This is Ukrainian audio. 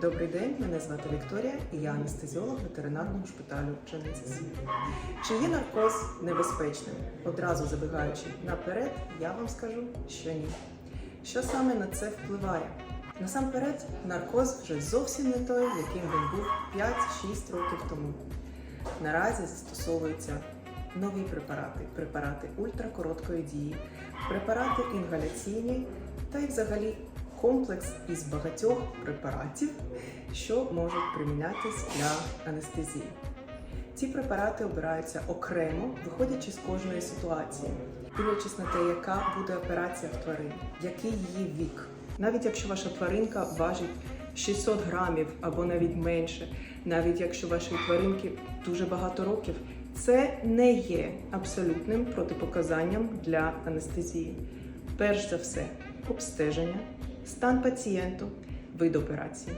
Добрий день, мене звати Вікторія і я анестезіолог ветеринарного шпиталю Дженезіс. Чи є наркоз небезпечним? Одразу забігаючи наперед, я вам скажу, що ні. Що саме на це впливає? Насамперед, наркоз вже зовсім не той, яким він був 5-6 років тому. Наразі застосовуються нові препарати, препарати ультракороткої дії, препарати інгаляційні та й взагалі комплекс із багатьох препаратів, що можуть примінятись для анестезії. Ці препарати обираються окремо, виходячи з кожної ситуації, дивлячись на те, яка буде операція в тварині, який її вік. Навіть якщо ваша тваринка важить 600 грамів або навіть менше, навіть якщо вашій тваринки дуже багато років, це не є абсолютним протипоказанням для анестезії. Перш за все, обстеження, стан пацієнту, вид операції.